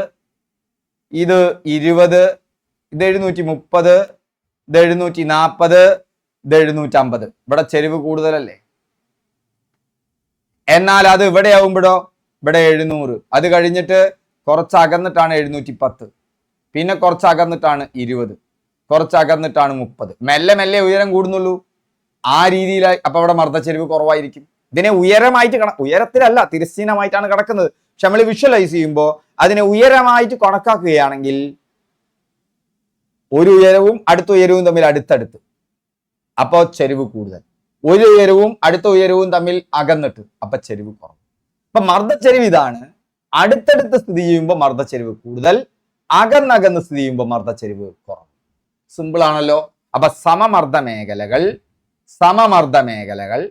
ഇത് ഇരുപത് ഇത് എഴുന്നൂറ്റി മുപ്പത് ഇത് എഴുന്നൂറ്റി നാൽപ്പത് ഇത് എഴുന്നൂറ്റി അമ്പത് ഇവിടെ ചെരിവ് കൂടുതലല്ലേ? എന്നാൽ അത് ഇവിടെ ആവുമ്പോഴോ ഇവിടെ എഴുന്നൂറ്. അത് കഴിഞ്ഞിട്ട് കുറച്ച് അകന്നിട്ടാണ് എഴുന്നൂറ്റി പത്ത് പിന്നെ കുറച്ച് അകന്നിട്ടാണ് ഇരുപത്. കുറച്ച് അകന്നിട്ടാണ് മുപ്പത്. മെല്ലെ മെല്ലെ ഉയരം കൂടുന്നുള്ളൂ. ആ രീതിയിലായി. അപ്പൊ അവിടെ മർദ്ദച്ചെരിവ് കുറവായിരിക്കും. ഇതിനെ ഉയരമായിട്ട് കണ ഉയരത്തിലല്ല തിരശ്ചീനമായിട്ടാണ് കിടക്കുന്നത്. പക്ഷെ നമ്മൾ വിഷ്വലൈസ് ചെയ്യുമ്പോൾ അതിനെ ഉയരമായിട്ട് കണക്കാക്കുകയാണെങ്കിൽ ഒരു ഉയരവും അടുത്ത ഉയരവും തമ്മിൽ അടുത്തടുത്ത്. അപ്പോൾ ചെരിവ് കൂടുതൽ. ഒരു ഉയരവും അടുത്ത ഉയരവും തമ്മിൽ അകന്നിട്ട് അപ്പൊ ചെരിവ് കുറവ്. അപ്പൊ മർദ്ദച്ചെരിവ് ഇതാണ്. അടുത്തടുത്ത് സ്ഥിതി ചെയ്യുമ്പോൾ മർദ്ദച്ചെരിവ് കൂടുതൽ. അകന്നകന്ന് സ്ഥിതി ചെയ്യുമ്പോൾ മർദ്ദച്ചെരിവ് കുറവ്. സിമ്പിൾ ആണല്ലോ. അപ്പൊ സമമർദ്ദ മേഖലകൾ സമമർദ്ദ മേഖലകൾ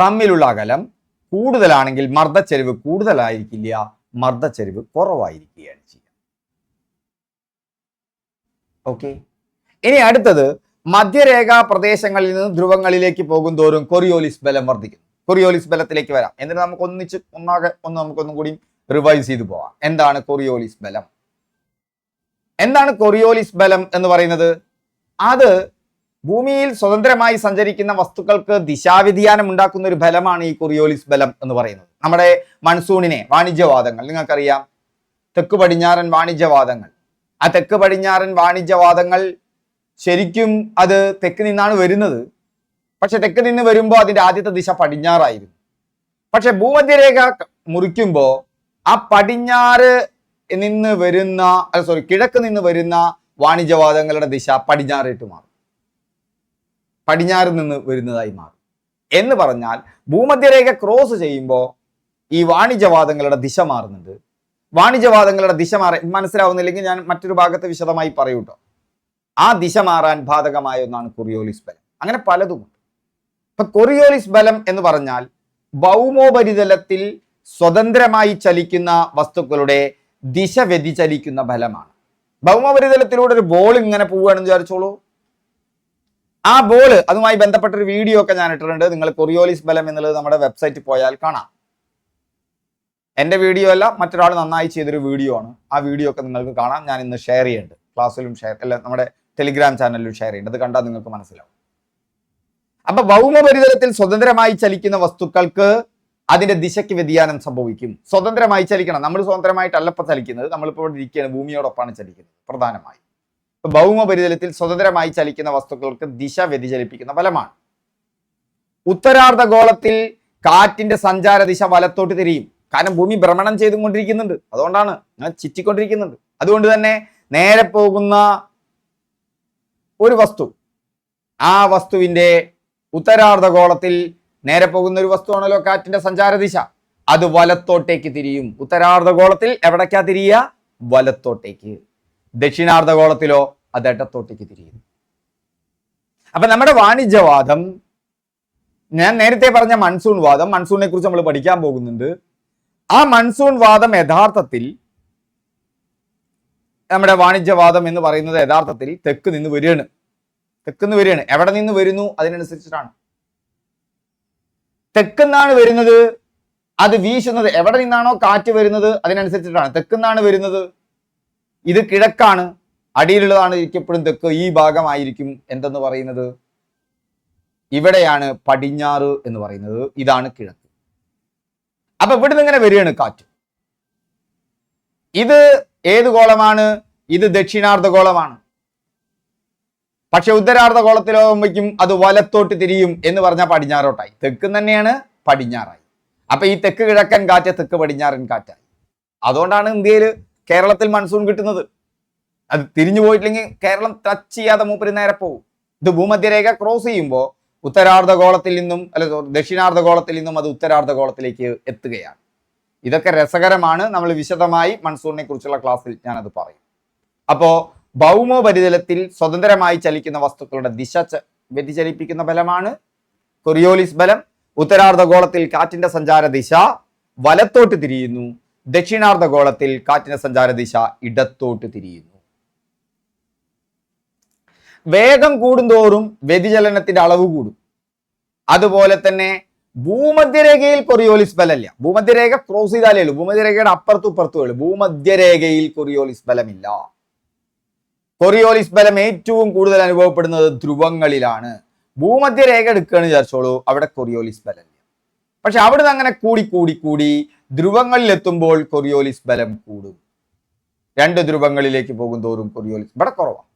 തമ്മിലുള്ള അകലം കൂടുതലാണെങ്കിൽ മർദ്ദച്ചെരിവ് കൂടുതലായിരിക്കില്ല. മർദ്ദച്ചെരിവ് കുറവായിരിക്കുകയാണ് ചെയ്യുക. ഓക്കെ ഇനി അടുത്തത് മധ്യരേഖാ പ്രദേശങ്ങളിൽ നിന്ന് ധ്രുവങ്ങളിലേക്ക് പോകും തോറും കൊറിയോലിസ് ബലം വർദ്ധിക്കുന്നു. കൊറിയോലിസ് ബലത്തിലേക്ക് വരാം. എന്നിട്ട് നമുക്ക് ഒന്നിച്ച് ഒന്നാകെ ഒന്ന് നമുക്കൊന്നും കൂടി റിവൈസ് ചെയ്തു പോവാം. എന്താണ് കൊറിയോലിസ് ബലം? എന്താണ് കൊറിയോലിസ് ബലം എന്ന് പറയുന്നത്? അത് ഭൂമിയിൽ സ്വതന്ത്രമായി സഞ്ചരിക്കുന്ന വസ്തുക്കൾക്ക് ദിശാവ്യതിയാനം ഉണ്ടാക്കുന്ന ഒരു ബലമാണ് ഈ കുറിയോലിസ് ബലം എന്ന് പറയുന്നത്. നമ്മുടെ മൺസൂണിനെ വാണിജ്യവാദങ്ങൾ നിങ്ങൾക്കറിയാം തെക്ക് പടിഞ്ഞാറൻ വാണിജ്യവാദങ്ങൾ. ആ തെക്ക് പടിഞ്ഞാറൻ വാണിജ്യവാദങ്ങൾ ശരിക്കും അത് തെക്ക് നിന്നാണ് വരുന്നത്. പക്ഷെ തെക്ക് നിന്ന് വരുമ്പോൾ അതിന്റെ ആദ്യത്തെ ദിശ പടിഞ്ഞാറായിരുന്നു. പക്ഷെ ഭൂമധ്യരേഖ മുറിക്കുമ്പോൾ ആ പടിഞ്ഞാറ് നിന്ന് വരുന്ന സോറി കിഴക്ക് നിന്ന് വരുന്ന വാണിജ്യവാദങ്ങളുടെ ദിശ പടിഞ്ഞാറിട്ട് മാറും. പടിഞ്ഞാറ് നിന്ന് വരുന്നതായി മാറും. എന്ന് പറഞ്ഞാൽ ഭൂമധ്യരേഖ ക്രോസ് ചെയ്യുമ്പോൾ ഈ വാണിജ്യവാദങ്ങളുടെ ദിശ മാറുന്നുണ്ട്. വാണിജ്യവാദങ്ങളുടെ ദിശ മാറി മനസ്സിലാവുന്നില്ലെങ്കിൽ ഞാൻ മറ്റൊരു ഭാഗത്ത് വിശദമായി പറയൂട്ടോ ആ ദിശ മാറാൻ ബാധകമായ ഒന്നാണ് കൊറിയോലിസ് ബലം. അങ്ങനെ പലതുമുണ്ട് ഇപ്പൊ കൊറിയോലിസ് ബലം എന്ന് പറഞ്ഞാൽ ഭൗമോപരിതലത്തിൽ സ്വതന്ത്രമായി ചലിക്കുന്ന വസ്തുക്കളുടെ ദിശ വ്യതിചലിക്കുന്ന ബലമാണ്. ഭൗമോപരിതലത്തിലൂടെ ഒരു ബോൾ ഇങ്ങനെ പോവുകയാണെന്ന് വിചാരിച്ചോളൂ. ആ ബോൾ അതുമായി ബന്ധപ്പെട്ട ഒരു വീഡിയോ ഒക്കെ ഞാൻ ഇട്ടിട്ടുണ്ട്. നിങ്ങൾ കൊറിയോലിസ് ബലം എന്നുള്ളത് നമ്മുടെ വെബ്സൈറ്റിൽ പോയാൽ കാണാം. എന്റെ വീഡിയോ അല്ല മറ്റൊരാൾ നന്നായി ചെയ്തൊരു വീഡിയോ ആണ്. ആ വീഡിയോ ഒക്കെ നിങ്ങൾക്ക് കാണാം. ഞാൻ ഇന്ന് ഷെയർ ചെയ്യുന്നുണ്ട്. ക്ലാസ്സിലും ഷെയർ അല്ല നമ്മുടെ ടെലിഗ്രാം ചാനലിലും ഷെയർ ചെയ്യുന്നുണ്ട്. അത് കണ്ടാൽ നിങ്ങൾക്ക് മനസ്സിലാവും. അപ്പൊ ഭൗമപരിതലത്തിൽ സ്വതന്ത്രമായി ചലിക്കുന്ന വസ്തുക്കൾക്ക് അതിന്റെ ദിശയ്ക്ക് വ്യതിയാനം സംഭവിക്കും. സ്വതന്ത്രമായി ചലിക്കണം. നമ്മൾ സ്വതന്ത്രമായിട്ടല്ല ഇപ്പൊ ചലിക്കുന്നത്. നമ്മളിപ്പോൾ ഇരിക്കുകയാണ്. ഭൂമിയോടൊപ്പമാണ് ചലിക്കുന്നത്. പ്രധാനമായി. ഇപ്പൊ ഭൗമപരിതലത്തിൽ സ്വതന്ത്രമായി ചലിക്കുന്ന വസ്തുക്കൾക്ക് ദിശ വ്യതിചലിപ്പിക്കുന്ന ഫലമാണ്. ഉത്തരാർദ്ധഗോളത്തിൽ കാറ്റിന്റെ സഞ്ചാര ദിശ വലത്തോട്ട് തിരിയും. കാരണം ഭൂമി ഭ്രമണം ചെയ്തുകൊണ്ടിരിക്കുന്നുണ്ട് അതുകൊണ്ടാണ് അങ്ങനെ ചുറ്റിക്കൊണ്ടിരിക്കുന്നുണ്ട്. അതുകൊണ്ട് തന്നെ നേരെ പോകുന്ന ഒരു വസ്തു ആ വസ്തുവിന്റെ ഉത്തരാർദ്ധഗോളത്തിൽ നേരെ പോകുന്ന ഒരു വസ്തുവാണല്ലോ കാറ്റിന്റെ സഞ്ചാര ദിശ. അത് വലത്തോട്ടേക്ക് തിരിയും. ഉത്തരാർദ്ധഗോളത്തിൽ എവിടേക്കാ തിരിയുക? വലത്തോട്ടേക്ക്. ദക്ഷിണാർദ്ധഗോളത്തിലോ അത് ഇടത്തോട്ടേക്ക് തിരിയും അപ്പൊ നമ്മുടെ വാണിജ്യവാദം ഞാൻ നേരത്തെ പറഞ്ഞ മൺസൂൺ വാദം മൺസൂണിനെ കുറിച്ച് നമ്മൾ പഠിക്കാൻ പോകുന്നുണ്ട്. ആ മൺസൂൺ വാദം യഥാർത്ഥത്തിൽ നമ്മുടെ വാണിജ്യവാദം എന്ന് പറയുന്നത് യഥാർത്ഥത്തിൽ തെക്ക് നിന്ന് വരികയാണ്. തെക്ക് നിന്ന് വരികയാണ്. എവിടെ നിന്ന് വരുന്നു? അതിനനുസരിച്ചിട്ടാണ്. തെക്കുന്നാണ് വരുന്നത് അത് വീശുന്നത്. എവിടെ നിന്നാണോ കാറ്റ് വരുന്നത് അതിനനുസരിച്ചിട്ടാണ്. തെക്കുന്നാണ് വരുന്നത് ഇത് കിഴക്കാണ്. അടിയിലുള്ളതാണ് ഇരിക്കപ്പെടും. തെക്ക് ഈ ഭാഗമായിരിക്കും എന്തെന്ന് പറയുന്നത്? ഇവിടെയാണ് പടിഞ്ഞാറ് എന്ന് പറയുന്നത്. ഇതാണ് കിഴക്ക്. അപ്പൊ ഇവിടുന്ന് ഇങ്ങനെ വരികയാണ് കാറ്റ്. ഇത് ഏത് ഗോളമാണ്? ഇത് ദക്ഷിണാർദ്ധഗോളമാണ് പക്ഷെ ഉത്തരാർദ്ധഗോളത്തിലാകുമ്പോഴേക്കും അത് വലത്തോട്ട് തിരിയും എന്ന് പറഞ്ഞാൽ പടിഞ്ഞാറോട്ടായി. തെക്ക് തന്നെയാണ് പടിഞ്ഞാറായി. അപ്പൊ ഈ തെക്ക് കിഴക്കൻ കാറ്റ് തെക്ക് പടിഞ്ഞാറൻ കാറ്റായി. അതുകൊണ്ടാണ് ഇന്ത്യയിൽ കേരളത്തിൽ മൺസൂൺ കിട്ടുന്നത്. അത് തിരിഞ്ഞു പോയിട്ടില്ലെങ്കിൽ കേരളം ടച്ച് ചെയ്യാതെ മൂപ്പര് നേരെ പോകും ഇത് ഭൂമധ്യരേഖ ക്രോസ് ചെയ്യുമ്പോൾ ഉത്തരാർദ്ധഗോളത്തിൽ നിന്നും അല്ല ദക്ഷിണാർദ്ധഗോളത്തിൽ നിന്നും അത് ഉത്തരാർദ്ധഗോളത്തിലേക്ക് എത്തുകയാണ്. ഇതൊക്കെ രസകരമാണ്. നമ്മൾ വിശദമായി മൺസൂണിനെ കുറിച്ചുള്ള ക്ലാസ്സിൽ ഞാനത് പറയും. അപ്പോ ഭൗമോപരിതലത്തിൽ സ്വതന്ത്രമായി ചലിക്കുന്ന വസ്തുക്കളുടെ ദിശ വ്യതിചലിപ്പിക്കുന്ന ബലമാണ്. കൊറിയോലിസ് ബലം. ഉത്തരാർദ്ധഗോളത്തിൽ കാറ്റിന്റെ സഞ്ചാര ദിശ. വലത്തോട്ട് തിരിയുന്നു. ദക്ഷിണാർദ്ധഗോളത്തിൽ സഞ്ചാര ദിശ ഇടത്തോട്ട് തിരിയുന്നു. വേഗം കൂടുന്തോറും വ്യതിചലനത്തിന്റെ അളവ് കൂടും. അതുപോലെ തന്നെ ഭൂമധ്യരേഖയിൽ കൊറിയോലിസ് ബലമില്ല. ഭൂമധ്യരേഖ ക്രോസ് ചെയ്താലേ ഉള്ളൂ. ഭൂമധ്യരേഖയുടെ അപ്പുറത്തും ഇപ്പുറത്തും ഉള്ളൂ. ഭൂമധ്യരേഖയിൽ കൊറിയോലിസ് ബലമില്ല. കൊറിയോലിസ് ബലം ഏറ്റവും കൂടുതൽ അനുഭവപ്പെടുന്നത് ധ്രുവങ്ങളിലാണ്. ഭൂമധ്യരേഖ എടുക്കുകയാണ് വിചാരിച്ചോളൂ അവിടെ കൊറിയോലിസ് ബലമില്ല. പക്ഷെ അവിടുന്ന് അങ്ങനെ കൂടി കൂടി കൂടി ധ്രുവങ്ങളിൽ എത്തുമ്പോൾ കൊറിയോലിസ് ബലം കൂടും. രണ്ട് ധ്രുവങ്ങളിലേക്ക് പോകും തോറും കൊറിയോലിസ് ഇവിടെ കുറവാണ്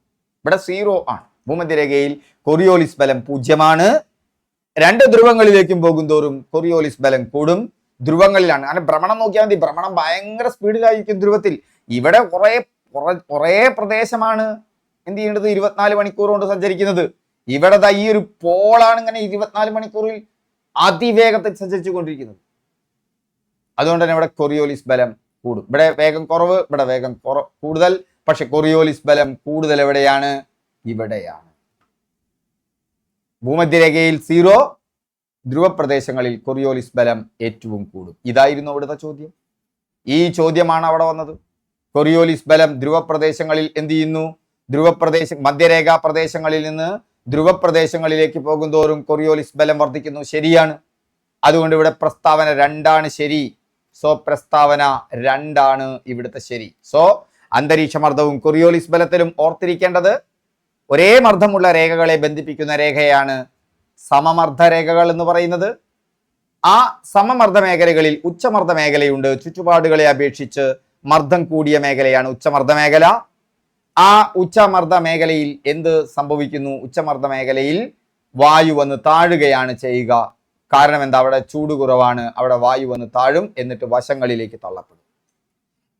ഇവിടെ സീറോ ആണ്. ഭൂമധ്യരേഖയിൽ കൊറിയോലിസ് ബലം പൂജ്യമാണ്. രണ്ട് ധ്രുവങ്ങളിലേക്കും പോകും തോറും കൊറിയോലിസ് ബലം കൂടും. ധ്രുവങ്ങളിലാണ്. അങ്ങനെ ഭ്രമണം നോക്കിയാൽ മതി. ഭ്രമണം ഭയങ്കര സ്പീഡിലായിരിക്കും ധ്രുവത്തിൽ. ഇവിടെ കുറെ കുറേ പ്രദേശമാണ് എന്ത് ചെയ്യേണ്ടത്? ഇരുപത്തിനാല് മണിക്കൂർ കൊണ്ട് സഞ്ചരിക്കുന്നത്. ഇവിടെ ഈ ഒരു പോളാണ് ഇങ്ങനെ ഇരുപത്തിനാല് മണിക്കൂറിൽ അതിവേഗത്തിൽ സഞ്ചരിച്ചു കൊണ്ടിരിക്കുന്നത് അതുകൊണ്ട് തന്നെ ഇവിടെ കൊറിയോലിസ് ബലം കൂടും. ഇവിടെ വേഗം കുറവ് ഇവിടെ വേഗം കൂടുതൽ. പക്ഷെ കൊറിയോലിസ് ബലം കൂടുതൽ എവിടെയാണ്? ഇവിടെയാണ്. ഭൂമധ്യരേഖയിൽ സീറോ. ധ്രുവപ്രദേശങ്ങളിൽ കൊറിയോലിസ് ബലം ഏറ്റവും കൂടും. ഇതായിരുന്നു അവിടുത്തെ ചോദ്യം. ഈ ചോദ്യമാണ് അവിടെ വന്നത്. കൊറിയോലിസ് ബലം ധ്രുവപ്രദേശങ്ങളിൽ എന്ത് ചെയ്യുന്നു? ധ്രുവപ്രദേശ മധ്യരേഖാ പ്രദേശങ്ങളിൽ നിന്ന് ധ്രുവപ്രദേശങ്ങളിലേക്ക് പോകുന്തോറും കൊറിയോലിസ് ബലം വർദ്ധിക്കുന്നു. ശരിയാണ്. അതുകൊണ്ട് ഇവിടെ പ്രസ്താവന രണ്ടാണ് ശരി. സോ പ്രസ്താവന രണ്ടാണ് ഇവിടുത്തെ ശരി. സോ അന്തരീക്ഷ മർദ്ദവും കൊറിയോലിസ് ബലത്തിലും ഓർത്തിരിക്കേണ്ടത് ഒരേ മർദ്ദമുള്ള രേഖകളെ ബന്ധിപ്പിക്കുന്ന രേഖയാണ് സമമർദ്ദ രേഖകൾ എന്ന് പറയുന്നത്. ആ സമമർദ്ദ മേഖലകളിൽ ഉച്ചമർദ്ദ മേഖലയുണ്ട് ചുറ്റുപാടുകളെ അപേക്ഷിച്ച് മർദ്ദം കൂടിയ മേഖലയാണ് ഉച്ചമർദ്ദ മേഖല ആ ഉച്ചമർദ്ദ മേഖലയിൽ എന്ത് സംഭവിക്കുന്നു? ഉച്ചമർദ്ദ മേഖലയിൽ വായു വന്ന് താഴുകയാണ് ചെയ്യുക. കാരണം എന്താ? അവിടെ ചൂട് കുറവാണ്. അവിടെ വായു വന്ന് താഴും എന്നിട്ട് വശങ്ങളിലേക്ക് തള്ളപ്പെടും.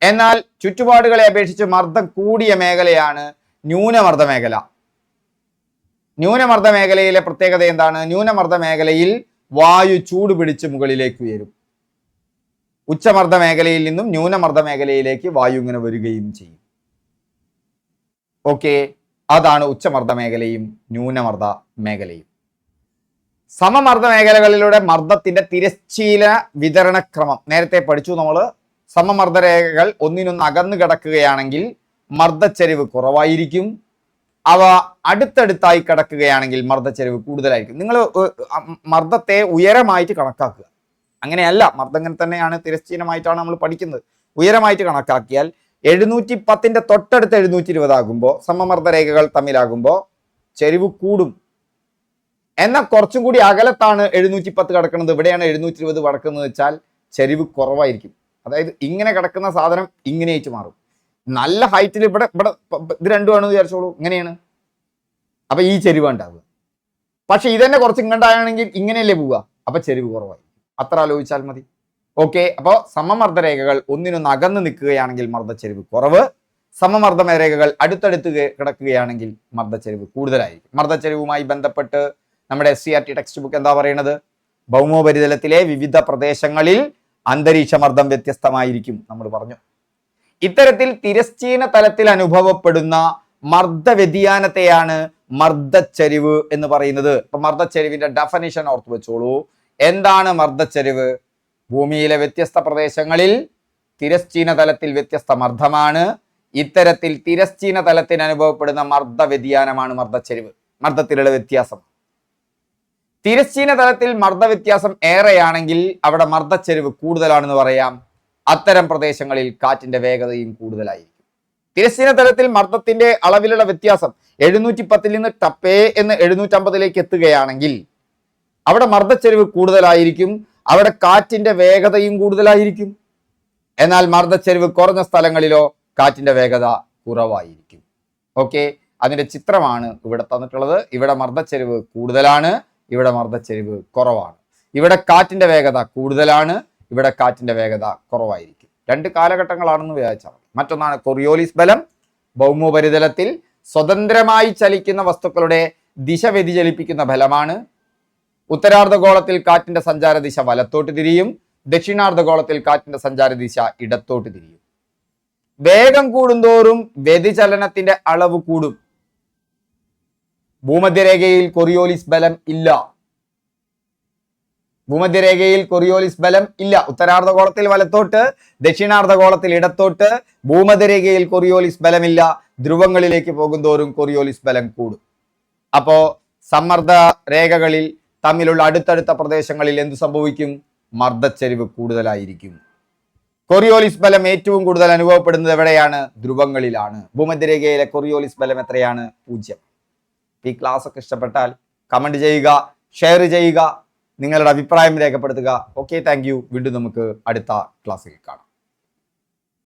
എന്നാൽ ചുറ്റുപാടുകളെ അപേക്ഷിച്ച് മർദ്ദം കൂടിയ മേഖലയാണ് ന്യൂനമർദ്ദ മേഖല. ന്യൂനമർദ്ദ മേഖലയിലെ പ്രത്യേകത എന്താണ്? ന്യൂനമർദ്ദ മേഖലയിൽ വായു ചൂട് പിടിച്ച് മുകളിലേക്ക് ഉയരും. ഉച്ചമർദ്ദ മേഖലയിൽ നിന്നും ന്യൂനമർദ്ദ മേഖലയിലേക്ക് വായു ഇങ്ങനെ വരികയും ചെയ്യും. ഓക്കെ? അതാണ് ഉച്ചമർദ്ദ മേഖലയും ന്യൂനമർദ്ദ മേഖലയും. സമമർദ്ദ മേഖലകളിലൂടെ മർദ്ദത്തിന്റെ തിരശ്ചീല വിതരണക്രമം. നേരത്തെ പഠിച്ചു നമ്മൾ സമമർദ്ദ രേഖകൾ ഒന്നിനൊന്ന് അകന്നു കിടക്കുകയാണെങ്കിൽ മർദ്ദച്ചരിവ് കുറവായിരിക്കും. അവ അടുത്തടുത്തായി കിടക്കുകയാണെങ്കിൽ മർദ്ദച്ചരിവ് കൂടുതലായിരിക്കും. നിങ്ങൾ മർദ്ദത്തെ ഉയരമായിട്ട് കണക്കാക്കുക. അങ്ങനെയല്ല മർദ്ദം ഇങ്ങനെ തന്നെയാണ് തിരശ്ചീനമായിട്ടാണ് നമ്മൾ പഠിക്കുന്നത്. ഉയരമായിട്ട് കണക്കാക്കിയാൽ എഴുന്നൂറ്റി പത്തിന്റെ തൊട്ടടുത്ത് എഴുന്നൂറ്റി ഇരുപതാകുമ്പോൾ സമമർദ്ദ രേഖകൾ തമ്മിലാകുമ്പോൾ ചെരിവ് കൂടും. എന്നാൽ കുറച്ചും കൂടി അകലത്താണ് എഴുന്നൂറ്റി പത്ത് കിടക്കുന്നത്. ഇവിടെയാണ് എഴുന്നൂറ്റി ഇരുപത് കിടക്കുന്നത് വെച്ചാൽ ചെരിവ് കുറവായിരിക്കും. അതായത് ഇങ്ങനെ കിടക്കുന്ന സാധനം ഇങ്ങനെ അയച്ചു മാറും. നല്ല ഹൈറ്റിൽ ഇവിടെ ഇവിടെ ഇത് രണ്ടു ഇത് രണ്ടുമാണ് വിചാരിച്ചോളൂ. ഇങ്ങനെയാണ്. അപ്പൊ ഈ ചെരിവ് ഉണ്ടാവുക. പക്ഷെ ഇതന്നെ കുറച്ച് ഇങ്ങോട്ടാണെങ്കിൽ ഇങ്ങനെയല്ലേ പോവുക. അപ്പൊ ചെരിവ് കുറവായി അത്ര ആലോചിച്ചാൽ മതി. ഓക്കെ അപ്പോൾ സമമർദ്ദ രേഖകൾ ഒന്നിനൊന്ന് അകന്ന് നിൽക്കുകയാണെങ്കിൽ മർദ്ദച്ചെരിവ് കുറവ്. സമമർദ്ദ രേഖകൾ അടുത്തടുത്ത് കിടക്കുകയാണെങ്കിൽ കിടക്കുകയാണെങ്കിൽ മർദ്ദച്ചെരിവ് കൂടുതലായിരിക്കും. മർദ്ദച്ചെരിവുമായി ബന്ധപ്പെട്ട് നമ്മുടെ S C R T textbook എന്താ പറയുന്നത്? ഭൗമോപരിതലത്തിലെ വിവിധ പ്രദേശങ്ങളിൽ അന്തരീക്ഷ മർദ്ദം വ്യത്യസ്തമായിരിക്കും നമ്മൾ പറഞ്ഞു. ഇത്തരത്തിൽ തിരശ്ചീന തലത്തിൽ അനുഭവപ്പെടുന്ന മർദ്ദ വ്യതിയാനത്തെയാണ് മർദ്ദച്ചരിവ് എന്ന് പറയുന്നത്. ഇപ്പൊ മർദ്ദച്ചരിവിന്റെ ഡെഫനിഷൻ ഓർത്ത് വെച്ചോളൂ. എന്താണ് മർദ്ദച്ചരിവ്? ഭൂമിയിലെ വ്യത്യസ്ത പ്രദേശങ്ങളിൽ തിരശ്ചീന തലത്തിൽ വ്യത്യസ്ത മർദ്ദമാണ്. ഇത്തരത്തിൽ തിരശ്ചീന തലത്തിന് അനുഭവപ്പെടുന്ന മർദ്ദ വ്യതിയാനമാണ് മർദ്ദച്ചരിവ്. മർദ്ദത്തിലുള്ള വ്യത്യാസം. തിരശ്ചീന തലത്തിൽ മർദ്ദ വ്യത്യാസം ഏറെയാണെങ്കിൽ അവിടെ മർദ്ദച്ചെരിവ് കൂടുതലാണെന്ന് പറയാം. അത്തരം പ്രദേശങ്ങളിൽ കാറ്റിന്റെ വേഗതയും കൂടുതലായിരിക്കും. തിരശ്ചീന തലത്തിൽ മർദ്ദത്തിന്റെ അളവിലുള്ള വ്യത്യാസം എഴുന്നൂറ്റി പത്തിൽ നിന്ന് ടപ്പേ എന്ന് എഴുന്നൂറ്റമ്പതിലേക്ക് എത്തുകയാണെങ്കിൽ അവിടെ മർദ്ദച്ചെരിവ് കൂടുതലായിരിക്കും അവിടെ കാറ്റിന്റെ വേഗതയും കൂടുതലായിരിക്കും. എന്നാൽ മർദ്ദച്ചെരിവ് കുറഞ്ഞ സ്ഥലങ്ങളിലോ കാറ്റിന്റെ വേഗത കുറവായിരിക്കും. ഓക്കെ? അതിന്റെ ചിത്രമാണ് ഇവിടെ തന്നിട്ടുള്ളത്. ഇവിടെ മർദ്ദച്ചെരിവ് കൂടുതലാണ്. ഇവിടെ മർദ്ദച്ചരിവ് കുറവാണ്. ഇവിടെ കാറ്റിന്റെ വേഗത കൂടുതലാണ് ഇവിടെ കാറ്റിന്റെ വേഗത കുറവായിരിക്കും. രണ്ട് കാലഘട്ടങ്ങളാണെന്ന് വിചാരിച്ചാൽ മറ്റൊന്നാണ് കൊറിയോലിസ് ബലം. ഭൗമോപരിതലത്തിൽ സ്വതന്ത്രമായി ചലിക്കുന്ന വസ്തുക്കളുടെ ദിശ വ്യതിചലിപ്പിക്കുന്ന ഫലമാണ് ഉത്തരാർദ്ധഗോളത്തിൽ കാറ്റിന്റെ സഞ്ചാര ദിശ വലത്തോട്ട് തിരിയും. ദക്ഷിണാർദ്ധഗോളത്തിൽ കാറ്റിന്റെ സഞ്ചാര ദിശ ഇടത്തോട്ട് തിരിയും. വേഗം കൂടുന്തോറും വ്യതിചലനത്തിന്റെ അളവ് കൂടും. ഭൂമധ്യരേഖയിൽ കൊറിയോലിസ് ബലം ഇല്ല. ഭൂമധ്യരേഖയിൽ കൊറിയോലിസ് ബലം ഇല്ല. ഉത്തരാർദ്ധഗോളത്തിൽ വലത്തോട്ട് ദക്ഷിണാർദ്ധഗോളത്തിൽ ഇടത്തോട്ട് ഭൂമധ്യരേഖയിൽ കൊറിയോലിസ് ബലമില്ല. ധ്രുവങ്ങളിലേക്ക് പോകുന്തോറും കൊറിയോലിസ് ബലം കൂടും. അപ്പോ സമ്മർദ്ദ രേഖകളിൽ തമ്മിലുള്ള അടുത്തടുത്ത പ്രദേശങ്ങളിൽ എന്ത് സംഭവിക്കും? മർദ്ദച്ചരിവ് കൂടുതലായിരിക്കും. കൊറിയോലിസ് ബലം ഏറ്റവും കൂടുതൽ അനുഭവപ്പെടുന്നത് എവിടെയാണ്? ധ്രുവങ്ങളിലാണ്. ഭൂമധ്യരേഖയിലെ കൊറിയോലിസ് ബലം എത്രയാണ്? പൂജ്യം. ഈ ക്ലാസ് ഒക്കെ ഇഷ്ടപ്പെട്ടാൽ കമന്റ് ചെയ്യുക ഷെയർ ചെയ്യുക നിങ്ങളുടെ അഭിപ്രായം രേഖപ്പെടുത്തുക. ഓക്കെ താങ്ക് വീണ്ടും നമുക്ക് അടുത്ത ക്ലാസ്സിൽ കാണാം.